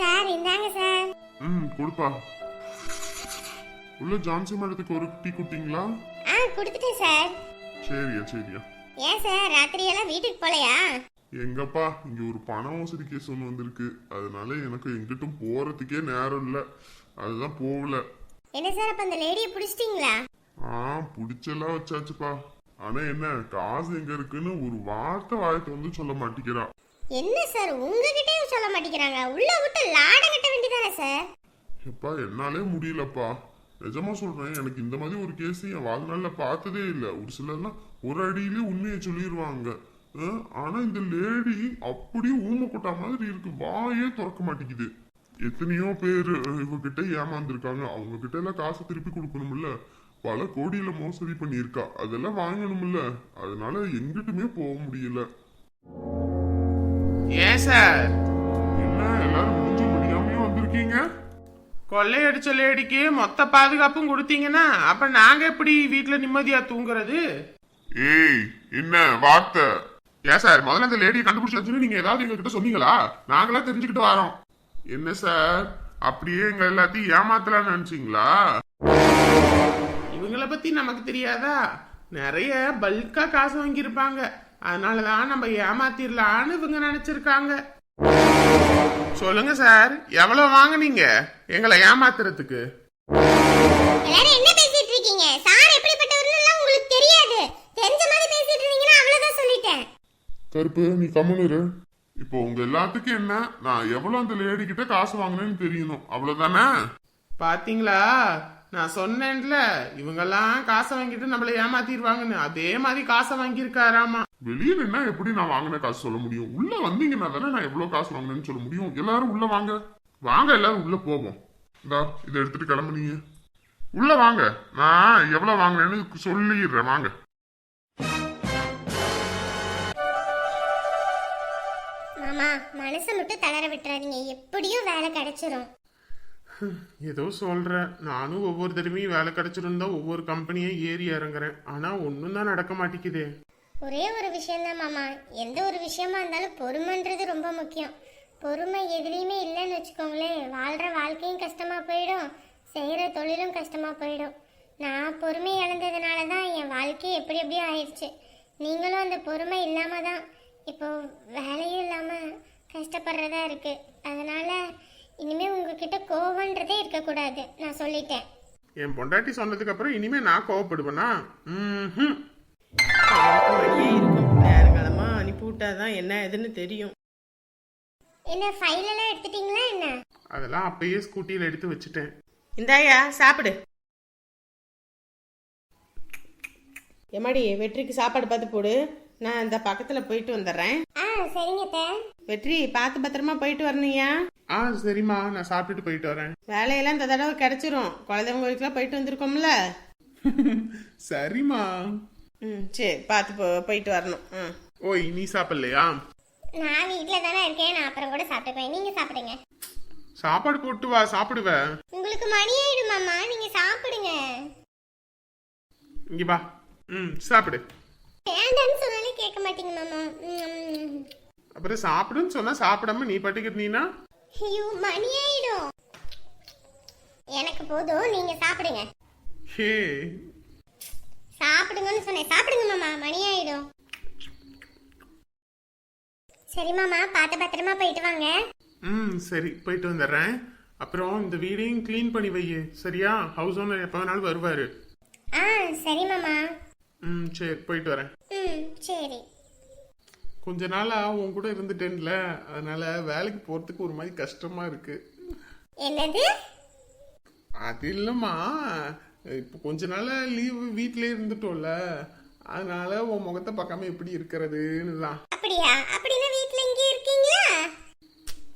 Sir இந்தாங்க sir. ம் கொடுப்பா. உள்ள ஜான்சி மேடத்துக்கு ஒரு டீ குட்டிங்களா ஆ கொடுத்துட்டேன் சார். சரியா சரியா. ஏன் சார் ராத்திரியெல்லாம் வீட்டுக்கு போலையா? எங்கப்பா இங்க ஒரு பண மோசடி கேஸ் ஒன்று வந்திருக்கு. அதனால எனக்கு எங்கிட்டும் போறதுக்கே நேரம் இல்லை. அதுதான் போகல. என்ன சார் அப்ப அந்த லேடியை பிடிச்சிட்டீங்களா? ஆ பிடிச்செல்லாம் வச்சாச்சுப்பா. ஆனா என்ன காசு எங்க இருக்குன்னு ஒரு வார்த்தை வாயத்தை வந்து சொல்ல மாட்டேங்கிறா என்ன சார் உங்ககிட்டயும் சொல்ல மாட்டேங்கிறாங்க? உள்ள விட்டு லாடம் கட்ட வேண்டியதானே சார்? எப்பா என்னாலே முடியலப்பா. நிஜமா சொல்றேன் எனக்கு இந்த மாதிரி ஒரு கேஸ் என் வாழ்நாள்ல பார்த்ததே இல்லை. ஒரு சிலர்லாம் ஒரு அடியிலே உண்மையை சொல்லிடுவாங்க ஆனா இந்த லேடி அப்படியே ஊமை கொட்டா மாதிரி இருக்கு. வாயே திறக்க மாட்டேங்குது. எத்தனையோ பேர் இவகிட்ட ஏமாந்துருக்காங்க. அவங்க கிட்ட எல்லாம் காசு திருப்பி கொடுக்கணும்ல. பல கோடியில மோசடி பண்ணியிருக்கா. அதெல்லாம் வாங்கணும்ல. அதனால எங்கிட்டுமே போக முடியல. ஏன் சார் என்ன எல்லாரும் முடிஞ்ச முடியாமையும் வந்திருக்கீங்க? கொள்ளையடிச்ச லேடிக்கு மொத்த பாதுகாப்பும் கொடுத்தீங்கன்னா அப்ப நாங்க எப்படி வீட்டுல நிம்மதியா தூங்குறது? ஏய் என்ன வார்த்தை? ஏன் சார் முதல்ல இந்த லேடியை கண்டுபிடிச்சாச்சுன்னு நீங்க ஏதாவது எங்க கிட்ட சொன்னீங்களா? நாங்களா தெரிஞ்சுக்கிட்டு வரோம். என்ன சார் அப்படியே எங்க எல்லாத்தையும் ஏமாத்தலாம்னு நினைச்சீங்களா? இவங்கள பத்தி நமக்கு தெரியாதா? நிறைய பல்கா காசு வாங்கியிருப்பாங்க. அதனாலதான் நம்ம ஏமாத்திரலான்னு இவங்க நினைச்சிருக்காங்க. சொல்லுங்க சார் எவ்வளவு வாங்குனீங்க? எங்களை ஏமாத்துறதுக்கு. எல்லாரும் என்ன பேசிட்டு இருக்கீங்க? சார் எப்படிப்பட்டவர்னு உங்களுக்கு தெரியாது. தெரிஞ்ச மாதிரி பேசிட்டு இருந்தீங்கன்னா அவ்வளவுதான் சொல்லிட்டேன். கருப்பு நீ கம்முனுரு இப்போ உங்க எல்லாத்துக்கும் என்ன? நான் எவ்வளவு அந்த லேடி கிட்ட காசு வாங்கினேன்னு தெரியணும். அவ்வளவுதானே? பாத்தீங்களா? நான் சொன்னேன்ல இவங்கெல்லாம் காசை வாங்கிட்டு நம்மள ஏமாத்திடுவாங்கன்னு. அதே மாதிரி காசை வாங்கியிருக்காராமா? வெளியே நின்னா எப்படி நான் வாங்கின காசு சொல்ல முடியும்? உள்ள வந்தீங்கன்னா தானே நான் எவ்வளவு காசு வாங்கினேன்னு சொல்ல முடியும்? எல்லாரும் உள்ள வாங்க. வாங்க எல்லாரும் உள்ள போவோம். இந்தா இதை எடுத்துட்டு கிளம்புனீங்க உள்ள வாங்க. நான் எவ்வளவு வாங்கினேன்னு சொல்லிடுறேன். வாங்க. மாமா மனசை மட்டும் தளர விட்டுறாதீங்க. எப்படியும் வேலை கிடைச்சிரும். ஏதோ சொல்றேன். நானும் ஒவ்வொரு தடவையும் வேலை கிடைச்சிருந்தா ஒவ்வொரு கம்பெனியா ஏறி இறங்குறேன். ஆனா ஒன்றும் தான் நடக்க மாட்டேங்குதே. ஒரே ஒரு விஷயம்தான் மாமா. எந்த ஒரு விஷயமா இருந்தாலும் பொறுமைன்றது ரொம்ப முக்கியம். பொறுமை எதுலேயுமே இல்லைன்னு வச்சுக்கோங்களேன். வாழ்கிற வாழ்க்கையும் கஷ்டமாக போயிடும். செய்கிற தொழிலும் கஷ்டமாக போயிடும். நான் பொறுமை இழந்ததுனால தான் என் வாழ்க்கையே எப்படி எப்படியோ ஆயிடுச்சு நீங்களும் அந்த பொறுமை இல்லாமல் தான் இப்போ வேலையும் இல்லாமல் கஷ்டப்படுறதா இருக்குது அதனால் இனிமேல் உங்ககிட்ட கோவன்றதே இருக்கக்கூடாது. நான் சொல்லிட்டேன். என் பொண்டாட்டி சொன்னதுக்கு அப்புறம் இனிமே நான் கோவப்படுவேனா? ம் எனக்கு வழியே இருக்கும் நேரங்காலமா அனுப்பி விட்டாதான் என்ன ஏதுன்னு தெரியும். என்ன ஃபைலெல்லாம் எடுத்துட்டீங்களா என்ன? அதெல்லாம் அப்பயே ஸ்கூட்டியில எடுத்து வச்சுட்டேன். இந்தாயா சாப்பிடு. எம்மாடி வெற்றிக்கு சாப்பாடு பார்த்து போடு. நான் இந்த பக்கத்துல போயிட்டு வந்துடுறேன். ஆ சரிங்க அத்தை. வெற்றி பார்த்து பத்திரமா போயிட்டு வரணுயா ஆ சரிம்மா நான் சாப்பிட்டுட்டு போயிட்டு வரேன். வேலையெல்லாம் இந்த தடவை கிடைச்சிரும். குலதெய்வம் கோயிலுக்குலாம் போயிட்டு வந்திருக்கோம்ல. சரிம்மா. ம் சரி பார்த்து போ போயிட்டு வரணும். ம். ஓய் நீ சாப்பிடலையா? நான் வீட்டில் தானே இருக்கேன். நான் அப்புறம் கூட சாப்பிட்டுப்பேன். நீங்கள் சாப்பிடுங்க. சாப்பாடு போட்டு வா சாப்பிடுவேன் உங்களுக்கு மணி ஆயிடுமாம்மா நீங்கள் சாப்பிடுங்க. இங்க வா. ம் சாப்பிடு. வேண்டான்னு சொன்னாலே கேட்க மாட்டீங்க மாமா. ம். அப்புறம் சாப்பிடுன்னு சொன்னா சாப்பிடாம நீ பட்டுக்கிட்டு இருந்தீன்னா? ஐயோ மணி ஆயிடும். எனக்கு போதும். நீங்க சாப்பிடுங்க. ஹே சாப்பிடுங்கன்னு சொன்னேன். சாப்பிடுங்க மாமா மணி ஆயிடும் சரி மாமா பார்த்து பத்திரமா போயிட்டு வாங்க. ம் சரி போயிட்டு வந்துடுறேன். அப்புறம் இந்த வீடையும் க்ளீன் பண்ணி வை சரியா? ஹவுஸ் ஓனர் எப்போ வேணாலும் வருவாரு. ஆ சரி மாமா. ம் சரி போயிட்டு வரேன். ம் சரி. கொஞ்ச நாளா உன் கூட இருந்துட்டேன்ல. அதனால வேலைக்கு போறதுக்கு ஒரு மாதிரி கஷ்டமா இருக்கு. என்னது? அது இல்லம்மா. இப்போ கொஞ்ச நாளா லீவு வீட்டிலே இருந்துட்டோம்ல. அதனால உன் முகத்தை பார்க்காம எப்படி இருக்கிறதுன்னு தான் அப்படியா? அப்படின்னா வீட்டில் இங்கே இருக்கீங்களா?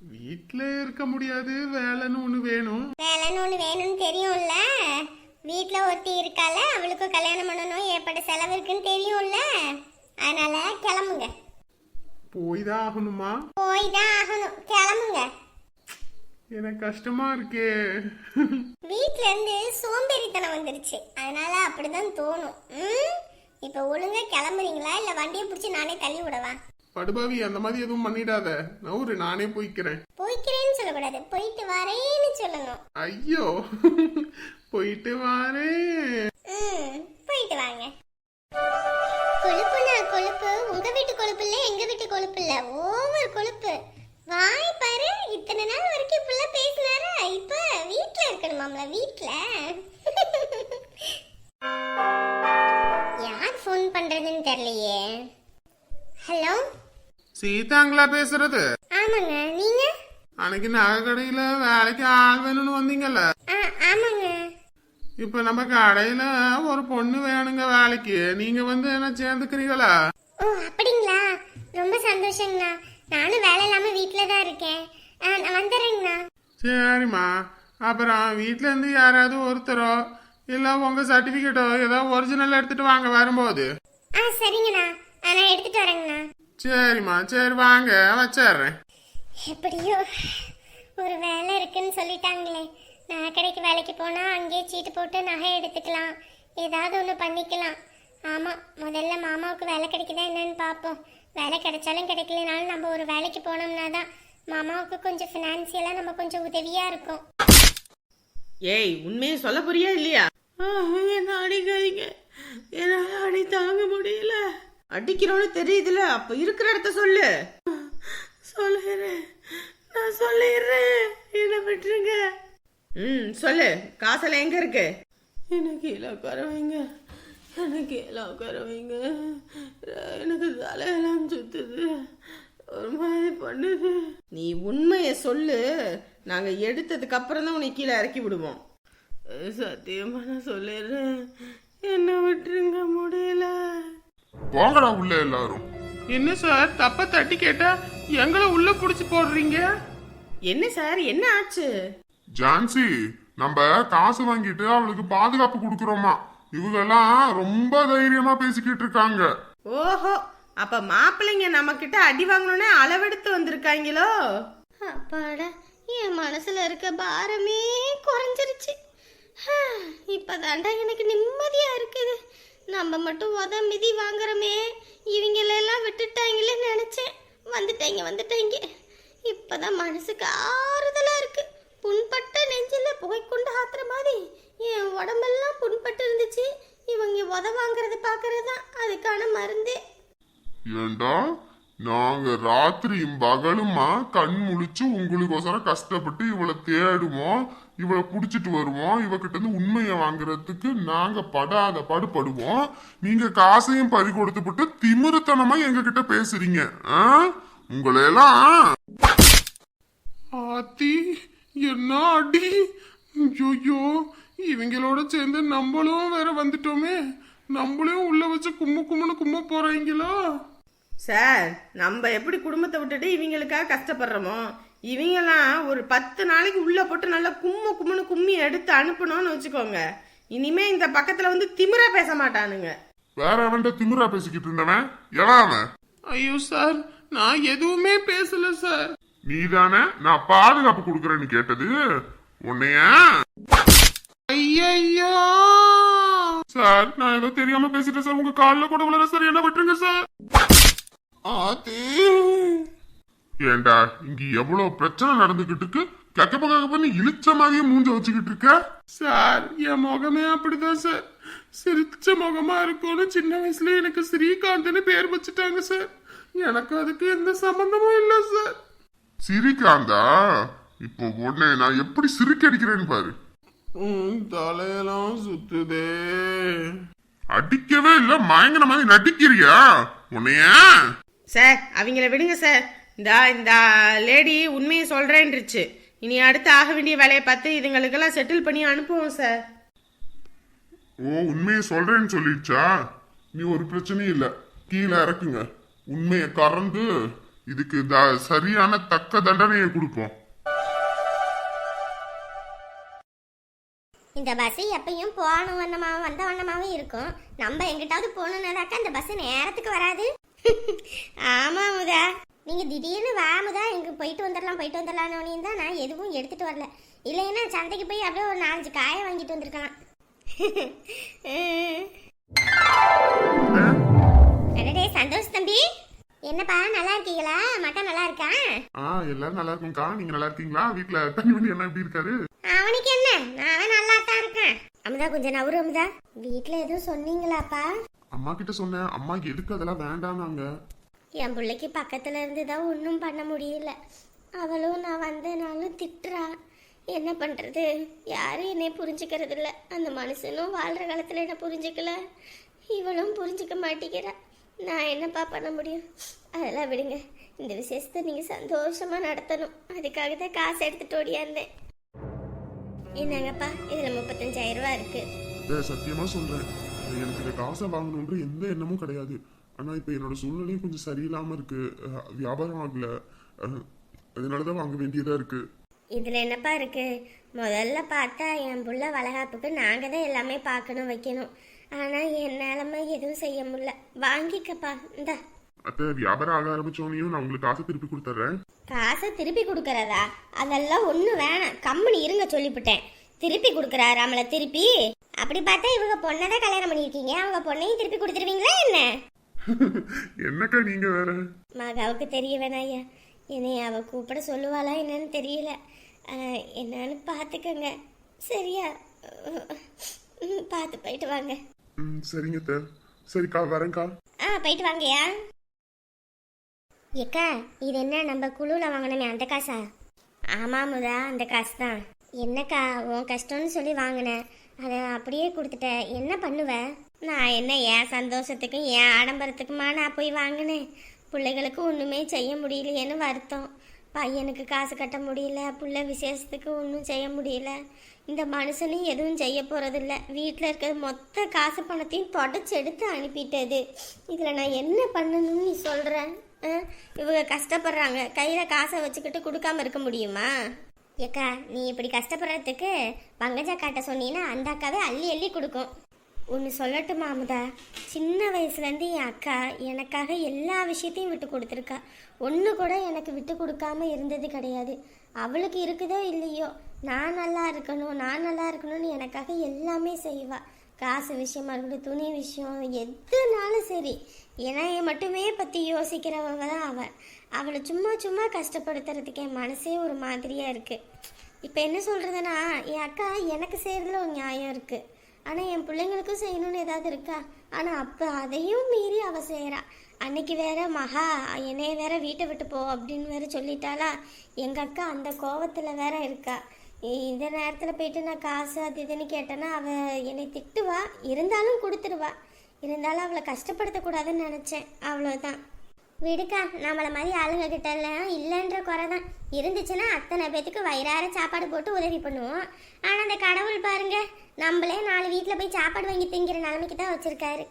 வீட்டில் இருக்க முடியாது. வேலைன்னு ஒன்று வேணும். வேலைன்னு ஒன்று வேணும்னு தெரியும்ல. வீட்டில் ஒருத்தி இருக்கால அவளுக்கும் கல்யாணம் பண்ணணும். ஏற்பட்ட செலவு இருக்குன்னு தெரியும்ல. அதனால கிளம்புங்க. போய் தான் ஆகணுமா? போய் தான் ஆகணும். கிளம்புங்க. எனக்கு கஷ்டமா இருக்கே. வீட்ல இருந்து சோம்பேறித்தனம் வந்துருச்சு. அதனால அப்படிதான் தோணும். ம்? இப்போ ஒழுங்கா கிளம்புறீங்களா? இல்ல வண்டியை பிடிச்சி நானே தள்ளி விடவா? படுபாவி அந்த மாதிரி எதுவும் பண்ணிடாத. நவுரு நானே போய்க்கிறேன். போய்க்கிறேன்னு சொல்ல சொல்லக்கூடாது. போயிட்டு வரேன்னு சொல்லணும். ஐயோ. போயிட்டு வாரேன். போயிட்டு வாங்க. கொழுப்புனா கொழுப்பு. உங்க வீட்டு கொழுப்பு இல்ல எங்க வீட்டு கொழுப்பு இல்ல. ஓவர் கொழுப்பு. வாய் பாரு இத்தனை நாள் வரைக்கும் இப்படில பேசினாரா? இப்ப வீட்ல இருக்கணுமாம்ல வீட்ல. யார் ஃபோன் பண்றதுன்னு தெரியலையே. ஹலோ சீதாங்களா பேசுறது? ஆமாங்க நீங்க? அன்னைக்கு நகை கடையில வேலைக்கு ஆள் வேணும்னு வந்தீங்கல்ல? ஆ ஆமாங்க. இப்ப நம்ம கடையில ஒரு பொண்ணு வேணுங்க வேலைக்கு. நீங்க வந்து என்ன சேர்ந்துக்கிறீங்களா? ஓ அப்படிங்களா? ரொம்ப சந்தோஷங்கண்ணா. நானும் வேலை இல்லாம வீட்ல தான் இருக்கேன். நான் வந்துடுறேங்கண்ணா. சரிம்மா. அப்புறம் வீட்ல இருந்து யாராவது ஒருத்தரோ இல்ல உங்க சர்டிபிகேட்டோ ஏதோ ஒரிஜினல் எடுத்துட்டு வாங்க வரும்போது. ஆ சரிங்கண்ணா. நான் எடுத்துட்டு வரேங்கண்ணா. சரிம்மா. சரி வாங்க. வச்சிடுறேன். எப்படியோ ஒரு வேலை இருக்குன்னு சொல்லிட்டாங்களே. நான் கடைக்கு வேலைக்கு போனா அங்கேயே சீட்டு போட்டு நகை எடுத்துக்கலாம். ஏதாவது ஒன்று பண்ணிக்கலாம். ஆமா முதல்ல மாமாவுக்கு வேலை கிடைக்குதா என்னன்னு பார்ப்போம். வேலை கிடைச்சாலும் கிடைக்கலனாலும் நம்ம ஒரு வேலைக்கு போனோம்னா தான் மாமாவுக்கு கொஞ்சம் ஃபினான்சியலாக நம்ம கொஞ்சம் உதவியா இருக்கும். ஏய் உண்மையை சொல்ல புரியா இல்லையா? என்ன அடிக்காதீங்க. என்னால அடி தாங்க முடியல. அடிக்கிறோன்னு தெரியுதுல அப்ப இருக்கிற இடத்த சொல்லு. சொல்லுறேன். நான் சொல்லிடுறேன். என்ன விட்டுருங்க. ம் சொல்லு. காசெல்லாம் எங்க இருக்கு? எனக்கு கீழே உட்கார வைங்க. எனக்கு கீழே உட்கார வைங்க எனக்கு தலையெல்லாம் சுத்துது. ஒரு மாதிரி பண்ணுது. நீ உண்மையை சொல்லு. நாங்க எடுத்ததுக்கு அப்புறம் தான் உன்னை கீழே இறக்கி விடுவோம். சத்தியமா நான் சொல்லிடுறேன். என்ன விட்டுருங்க முடியல. போங்கடா உள்ள எல்லாரும். என்ன சார் தப்ப தட்டி கேட்டா எங்களை உள்ள புடிச்சு போடுறீங்க? என்ன சார் என்ன ஆச்சு? ஜான்சி நம்ம காசு வாங்கிட்டு அவளுக்கு பாதுகாப்பு கொடுக்குறோமா? இவங்கெல்லாம் ரொம்ப தைரியமா பேசிக்கிட்டு இருக்காங்க. ஓஹோ அப்ப மாப்பிள்ளைங்க நம்ம கிட்ட அடி வாங்கணும்னே அளவெடுத்து வந்திருக்காங்களோ? அப்பாடா என் மனசுல இருக்க பாரமே குறைஞ்சிருச்சு. இப்பதாண்டா எனக்கு நிம்மதியா இருக்குது. நம்ம மட்டும் உத மிதி வாங்குறோமே. இவங்களெல்லாம் விட்டுட்டாங்களே நினைச்சேன். வந்துட்டாங்க வந்துட்டாங்க. இப்பதான் மனசுக்கு ஆறுதலா இருக்கு. புண்பட்ட நெஞ்சில புகைக்குண்டு ஆத்துற மாதிரி என் உடம்பெல்லாம் புண்பட்டு இருந்துச்சு. இவங்க உத வாங்குறத பாக்குறது தான் அதுக்கான மருந்தே. ஏண்டா? நாங்க ராத்திரியும் பகலுமா கண் முழிச்சு உங்களுக்கோசரம் கஷ்டப்பட்டு இவளை தேடுவோம் இவளை புடிச்சிட்டு வருவோம் இவகிட்ட இருந்து உண்மையை வாங்குறதுக்கு நாங்க படாத பாடுபடுவோம். நீங்க காசையும் பறி கொடுத்துவிட்டு திமிருத்தனமா எங்க கிட்ட பேசுறீங்க? உங்களையெல்லாம் ஆத்தி என்ன அடி? ஐயோ இவங்களோட சேர்ந்து நம்மளும் வேற வந்துட்டோமே. நம்மளையும் உள்ள வச்சு கும்மு கும்முன்னு கும்ம போறாங்களா சார் நம்ம எப்படி குடும்பத்தை விட்டுட்டு இவங்களுக்காக கஷ்டப்படுறோமோ இவங்கெல்லாம் ஒரு பத்து நாளைக்கு உள்ள போட்டு நல்லா கும்மு கும்முன்னு கும்மி எடுத்து அனுப்பணும்னு வச்சுக்கோங்க. இனிமே இந்த பக்கத்துல வந்து திமிரா பேச மாட்டானுங்க. வேற அவன்கிட்ட திமிரா பேசிக்கிட்டு இருந்தவன்? எவன் அவன்? ஐயோ சார் நான் எதுவுமே பேசல சார். நீதானே? நான் பாதுகாப்பு கொடுக்கறேன்னு கேட்டது. உன்னைய? ஐயோ சார் நான் ஏதோ தெரியாம பேசிட்டேன் சார். உங்க கால்ல கூட விழுற சார். என்ன விட்டுருங்க சார். ஆத்தி ஏண்டா இங்க எவ்வளவு பிரச்சனை நடந்துகிட்டு இருக்கு? கக்க பக்க பண்ணி இழிச்ச மாதிரியே மூஞ்ச வச்சுக்கிட்டு இருக்க? சார் என் முகமே அப்படிதான் சார். சிரிச்ச முகமா இருக்கும்னு சின்ன வயசுல எனக்கு ஸ்ரீகாந்த்னு பேர் வச்சுட்டாங்க சார். எனக்கு அதுக்கு எந்த சம்பந்தமும் இல்லை சார். சிரிக்காந்தா? இப்போ உன்னை நான் எப்படி சிரிக்க அடிக்கிறேன்னு பாரு. உன் தலையெல்லாம் சுத்துதே. அடிக்கவே இல்ல மயங்கின மாதிரி நடிக்கிறியா? உன்னைய? சார் அவங்கள விடுங்க சார். இந்த இந்த லேடி உண்மையை சொல்றேன்ருச்சு இனி அடுத்து ஆக வேண்டிய வேலையை பார்த்து இதுங்களுக்கெல்லாம் செட்டில் பண்ணி அனுப்புவோம் சார். ஓ உண்மையை சொல்றேன்னு சொல்லிடுச்சா? நீ ஒரு பிரச்சனையும் இல்ல. கீழே இறக்குங்க. உண்மையை கறந்து இதுக்கு த- சரியான தக்க தண்டனையை கொடுப்போம். இந்த பஸ் எப்பயும் போன வண்ணமாவும் வந்த வண்ணமாவும் இருக்கும். நம்ம எங்கிட்டாவது போகணுன்னாக்கா இந்த பஸ் நேரத்துக்கு வராது. ஆமா முதா நீங்க திடீர்னு வாமுதா இங்கே எங்க போயிட்டு வந்துடலாம் போயிட்டு வந்துடலாம்னு தான் நான் எதுவும் எடுத்துட்டு வரல. இல்லைன்னா சந்தைக்கு போய் அப்படியே ஒரு நாலஞ்சு காயை வாங்கிட்டு வந்திருக்கலாம். அடடே சந்தோஷ் தம்பி. என்னப்பா நல்லா இருக்கீங்களா? மட்டன் நல்லா இருக்கா? ஆ எல்லாரும் நல்லா இருக்கும்க்கா நீங்க நல்லா இருக்கீங்களா? வீட்டுல தண்ணி வண்டி என்ன எப்படி இருக்காரு? அவனுக்கு என்ன? நான் நல்லா தான் இருக்கேன் அமுதா கொஞ்சம் நவரு அமுதா. வீட்ல எதுவும் சொன்னீங்களாப்பா? அம்மா கிட்ட சொன்னேன். அம்மா எதுக்கு அதெல்லாம் வேண்டாம்னாங்க. என் பிள்ளைக்கு பக்கத்துல இருந்து தான் ஒன்றும் பண்ண முடியல. அவளும் நான் வந்தனாலும் திட்டுறா. என்ன பண்றது? யாரும் என்னை புரிஞ்சுக்கிறது இல்ல அந்த மனுஷனும் வாழ்ற காலத்துல என்ன புரிஞ்சுக்கல. இவளும் புரிஞ்சுக்க மாட்டேங்கிறா. நான் என்னப்பா பண்ண முடியும்? அதெல்லாம் விடுங்க. இந்த விசேஷத்தை நீங்க சந்தோஷமா நடத்தணும். அதுக்காக தான் காசு எடுத்துட்டு ஓடியாந்தேன். என்னங்கப்பா இதுல முப்பத்தஞ்சாயிரம் ரூபாய் இருக்கு. ஏய், சத்தியமா சொல்றேன். எனக்கு இந்த காசை வாங்கணுன்ற எந்த எண்ணமும் கிடையாது. ஆனா இப்ப என்னோட சூழ்நிலையும் கொஞ்சம் சரியில்லாம இருக்கு. அஹ், வியாபாரம் ஆகல. அஹ், அதனாலதான் வாங்க வேண்டியதா இருக்கு. இதுல என்னப்பா இருக்கு? முதல்ல பார்த்தா என் புள்ள வளகாப்புக்கு நாங்க தான் எல்லாமே பார்க்கணும் வைக்கணும். ஆனா என் நிலைமை எதுவும் செய்ய முடியல. வாங்கிக்கப்பா இந்தா. அத்தை வியாபாரம் ஆக ஆரம்பிச்சோனையும் நான் உங்களுக்கு காசை திருப்பி கொடுத்துட்றேன். காசை திருப்பி கொடுக்கறதா? அதெல்லாம் ஒன்றும் வேணாம். கம்முனு இருங்க சொல்லிவிட்டேன். திருப்பி கொடுக்குறாராமல திருப்பி. அப்படி பார்த்தா இவங்க பொண்ணை தான் கல்யாணம் பண்ணியிருக்கீங்க. அவங்க பொண்ணையும் திருப்பி கொடுத்துருவீங்களா என்ன? என்னக்கா நீங்க வேற? மகாவுக்கு தெரிய வேணாயா என்னை அவ கூப்பிட சொல்லுவாளா என்னன்னு தெரியல. என்னன்னு பார்த்துக்கங்க. சரியா? பார்த்து போயிட்டு வாங்க. ம் சரிங்க அத்தை. சரிக்கா வரேன்க்கா. ஆ போயிட்டு வாங்கயா ஏக்கா இது என்ன நம்ம குழுவில் வாங்கினோமே அந்த காசா? ஆமாம் முதா அந்த காசு தான் என்னக்கா உன் கஷ்டம்னு சொல்லி வாங்கினேன் அதை அப்படியே கொடுத்துட்டேன் என்ன பண்ணுவ? நான் என்ன என் சந்தோஷத்துக்கும் என் ஆடம்பரத்துக்குமா நான் போய் வாங்கினேன்? பிள்ளைகளுக்கு ஒன்றுமே செய்ய முடியலையேன்னு வருத்தம். பையனுக்கு காசு கட்ட முடியல புள்ள விசேஷத்துக்கு ஒன்றும் செய்ய முடியல. இந்த மனுஷனும் எதுவும் செய்ய போகிறதில்ல வீட்டில் இருக்கிற மொத்த காசு பணத்தையும் தொடச்சி எடுத்து அனுப்பிட்டது. இதில் நான் என்ன பண்ணணும்னு நீ சொல்கிற இவங்க கஷ்டப்படுறாங்க. கையில் காசை வச்சுக்கிட்டு கொடுக்காம இருக்க முடியுமா? ஏக்கா நீ இப்படி கஷ்டப்படுறதுக்கு பங்கஜா காட்ட சொன்னீங்கன்னா அந்த அக்காவே அள்ளி அள்ளி கொடுக்கும். ஒன்று சொல்லட்டுமா அமுதா? சின்ன வயசுலேருந்து என் அக்கா எனக்காக எல்லா விஷயத்தையும் விட்டு கொடுத்துருக்கா. ஒன்று கூட எனக்கு விட்டு கொடுக்காம இருந்தது கிடையாது. அவளுக்கு இருக்குதோ இல்லையோ நான் நல்லா இருக்கணும் நான் நல்லா இருக்கணும்னு எனக்காக எல்லாமே செய்வாள் காசு விஷயமா இருக்கட்டும் துணி விஷயம் எதுனாலும் சரி. என்னைய மட்டுமே பற்றி யோசிக்கிறவங்க தான் அவள் அவளை சும்மா சும்மா கஷ்டப்படுத்துறதுக்கு என் மனசே ஒரு மாதிரியாக இருக்குது இப்போ என்ன சொல்கிறதுனா என் அக்கா எனக்கு செய்கிறதுல ஒரு நியாயம் இருக்குது ஆனால் என் பிள்ளைங்களுக்கும் செய்யணும்னு ஏதாவது இருக்கா? ஆனால் அப்போ அதையும் மீறி அவள் செய்கிறா அன்னைக்கு வேற மகா என்னைய வேற வீட்டை விட்டு போ அப்படின்னு வேற சொல்லிட்டாளா? எங்கள் அக்கா அந்த கோவத்தில் வேற இருக்கா? இந்த நேரத்தில் போயிட்டு நான் காசு அது இதுன்னு கேட்டேன்னா அவள் என்னை திட்டுவா. இருந்தாலும் கொடுத்துருவா. இருந்தாலும் அவளை கஷ்டப்படுத்தக்கூடாதுன்னு நினச்சேன். அவ்வளோதான் விடுக்கா நம்மளை மாதிரி ஆளுங்க கிட்ட இல்லைன்ற குறை தான். இருந்துச்சுன்னா அத்தனை பேத்துக்கு வயிறார சாப்பாடு போட்டு உதவி பண்ணுவோம். ஆனால் அந்த கடவுள் பாருங்க நம்மளே நாலு வீட்டில் போய் சாப்பாடு வாங்கி திங்கிற நிலைமைக்கு தான் வச்சுருக்காரு.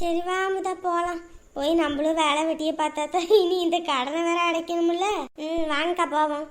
சரி வாமுதா போகலாம் போய் நம்மளும் வேலை வெட்டியை பார்த்தா தான் இனி இந்த கடனை வேற அடைக்கணும்ல. ம் வாங்கக்கா போவோம்.